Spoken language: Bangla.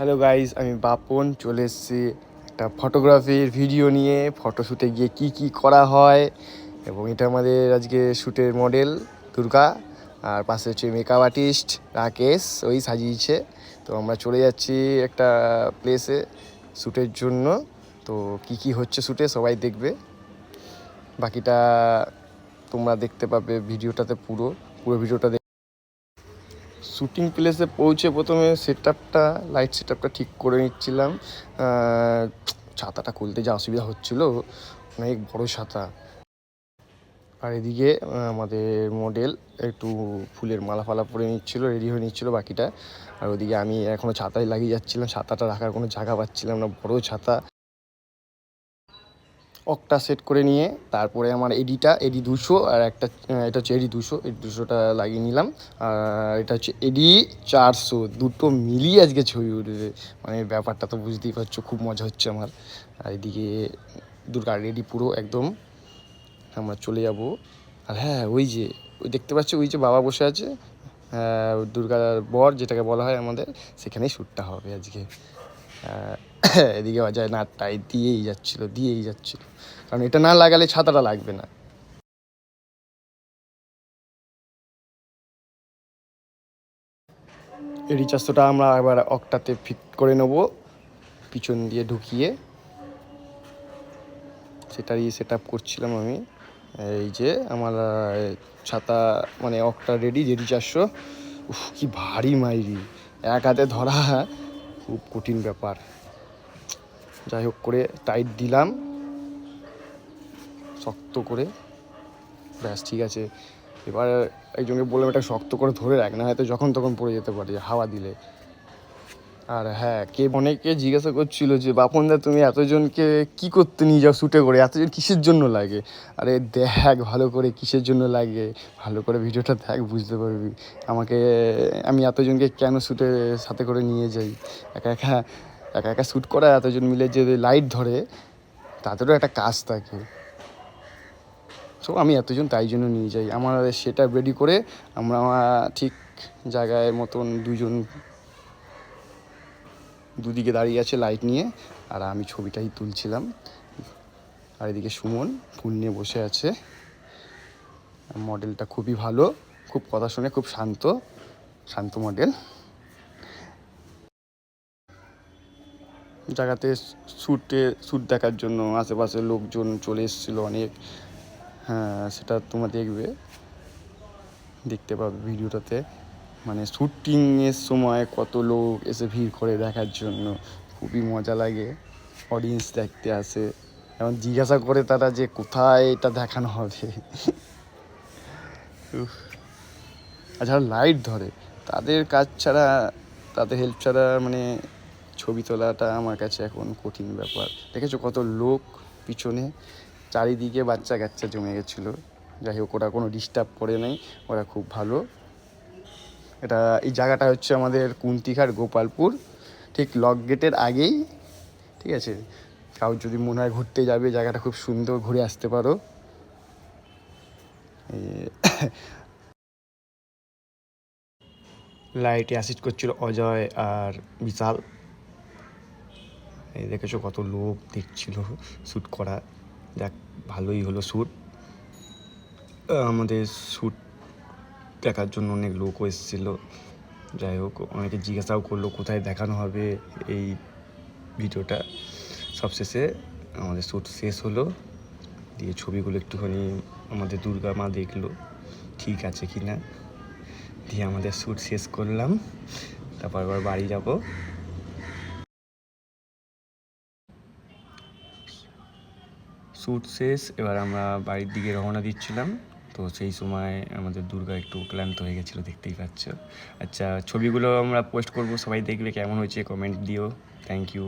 হ্যালো গাইস আমি বাপন, চলে এসেছি একটা ফটোগ্রাফির ভিডিও নিয়ে। ফটোশ্যুটে গিয়ে কি কি করা হয়? এবং এটা আমাদের আজকে শ্যুটের মডেল দুর্গা। আর পাশে হচ্ছে মেকআপ আর্টিস্ট রাকেশ, ওই সাজিয়েছে। তো আমরা চলে যাচ্ছি একটা প্লেসে শ্যুটের জন্য। তো কি কি হচ্ছে শ্যুটে সবাই দেখবে। বাকিটা তোমরা দেখতে পাবে ভিডিওটাতে পুরো। পুরো ভিডিওটা শুটিং প্লেসে পৌঁছে প্রথমে সেট আপটা লাইট সেট আপটা ঠিক করে নিচ্ছিলাম। ছাতাটা খুলতে যা অসুবিধা হচ্ছিল, অনেক বড় ছাতা। আর এদিকে আমাদের মডেল একটু ফুলের মালা ফালা পরে নিচ্ছিল রেডি হয়ে নিচ্ছিল বাকিটা। আর ওদিকে আমি এখনও ছাতায় লাগিয়ে যাচ্ছিলাম, ছাতাটা রাখার কোনো জায়গা পাচ্ছিলাম না, বড় ছাতা। অকটা সেট করে নিয়ে তারপরে আমার এডিটা এডি দুশো আর একটা, এটা হচ্ছে এডি দুশো এডি দুশোটা লাগিয়ে নিলাম। আর এটা হচ্ছে এডি চারশো, দুটো মিলিয়ে আজকে ছবি উঠবে মানে ব্যাপারটা তো বুঝতেই পারছ, খুব মজা হচ্ছে আমার। আর এদিকে দুর্গা রেডি পুরো একদম আমরা চলে যাব। আর হ্যাঁ ওই যে, ওই দেখতে পাচ্ছ, ওই যে বাবা বসে আছে দুর্গার বর, যেটাকে বলা হয় আমাদের, সেখানেই শ্যুটটা হবে আজকে। এদিকে বাজায় না টাই দিয়েই যাচ্ছিল দিয়েই যাচ্ছিল। কারণ এটা না লাগালে ছাতাটা লাগবে না। রিচার্জটা আমরা এবার অকটাতে ফিট করে নেব, পিছন দিয়ে ঢুকিয়ে। সেটারই সেট করছিলাম আমি। এই যে আমার ছাতা মানে অকটা রেডি রেডি চারশো উফ, কি ভারী মাইরি। এক হাতে ধরা, খুব কঠিন ব্যাপার। যাই হোক করে টাইট দিলাম। শক্ত করে। ব্যাস, ঠিক আছে। এবার একজনকে বললাম, এটা শক্ত করে ধরে রাখ, না হয়তো যখন তখন পড়ে যেতে পারে, হাওয়া দিলে। আর হ্যাঁ কে অনেকে জিজ্ঞাসা করছিল যে বাপনদা তুমি এতজনকে কি করতে নিয়ে যাও শ্যুটে করে? এতজন কিসের জন্য লাগে? আরে, দেখ, ভালো করে কিসের জন্য লাগে? ভালো করে ভিডিওটা দেখ, বুঝতে পারবি। আমাকে, আমি এতজনকে কেন শ্যুটে সাথে করে নিয়ে যাই? একা একা একা একা শ্যুট করা, এতজন মিলে যে লাইট ধরে, তাদেরও একটা কাজ থাকে। সো আমি এতজন তাই জন্য নিয়ে যাই। আমার সেটা রেডি করে আমরা ঠিক জায়গায় মতন দুজন দুদিকে দাঁড়িয়ে আছে লাইট নিয়ে, আর আমি ছবিটাই তুলছিলাম। আর এদিকে সুমন ফুল নিয়ে বসে আছে। মডেলটা খুবই ভালো, খুব কথা শুনে খুব শান্ত শান্ত মডেল জায়গাতে শ্যুটে শ্যুট দেখার জন্য আশেপাশে লোকজন চলে এসেছিল অনেক। হ্যাঁ সেটা তোমরা দেখবে। দেখতে পাবে ভিডিওটাতে। মানে শ্যুটিংয়ের সময় কত লোক এসে ভিড় করে দেখার জন্য। খুবই মজা লাগে। অডিয়েন্স দেখতে আসে। এবং জিজ্ঞাসা করে তারা যে কোথায় এটা দেখানো হবে। আর যারা লাইট ধরে, তাদের কাজ ছাড়া, তাদের হেল্প ছাড়া মানে ছবি তোলাটা আমার কাছে এখন কঠিন ব্যাপার। দেখেছ কত লোক পিছনে? চারিদিকে বাচ্চা কাচ্চা জমে গেছিল। যাই হোক, ওরা কোনো ডিস্টার্ব করে নাই, ওরা খুব ভালো। এটা, এই জায়গাটা হচ্ছে আমাদের কুন্তিঘাট, গোপালপুর। ঠিক লক গেটের আগেই, ঠিক আছে? কাউ যদি মনে হয় ঘুরতে যাবে, জায়গাটা খুব সুন্দর, ঘুরে আসতে পারো। লাইটে অ্যাসিড করছিল অজয় আর বিশাল। দেখেছ কত লোক দেখছিল শ্যুট করা। দেখ, ভালোই হলো শ্যুট। আমাদের শ্যুট দেখার জন্য অনেক লোকও এসেছিল। যাই হোক, অনেকে জিজ্ঞাসাও করল, কোথায় দেখানো হবে এই ভিডিওটা? সবশেষে আমাদের শ্যুট শেষ হলো। দিয়ে ছবিগুলো একটুখানি আমাদের দুর্গা মা দেখল, ঠিক আছে কি না দিয়ে আমাদের শ্যুট শেষ করলাম। তারপর আবার বাড়ি যাব। শ্যুট শেষ, এবার আমরা বাড়ির দিকে রওনা দিচ্ছিলাম। তো সেই সময় আমাদের দুর্গা একটু ক্লান্ত হয়ে গেছিল, দেখতেই পাচ্ছ। আচ্ছা ছবিগুলো আমরা পোস্ট করব, সবাই দেখবে কেমন হয়েছে কমেন্ট দিও। Thank you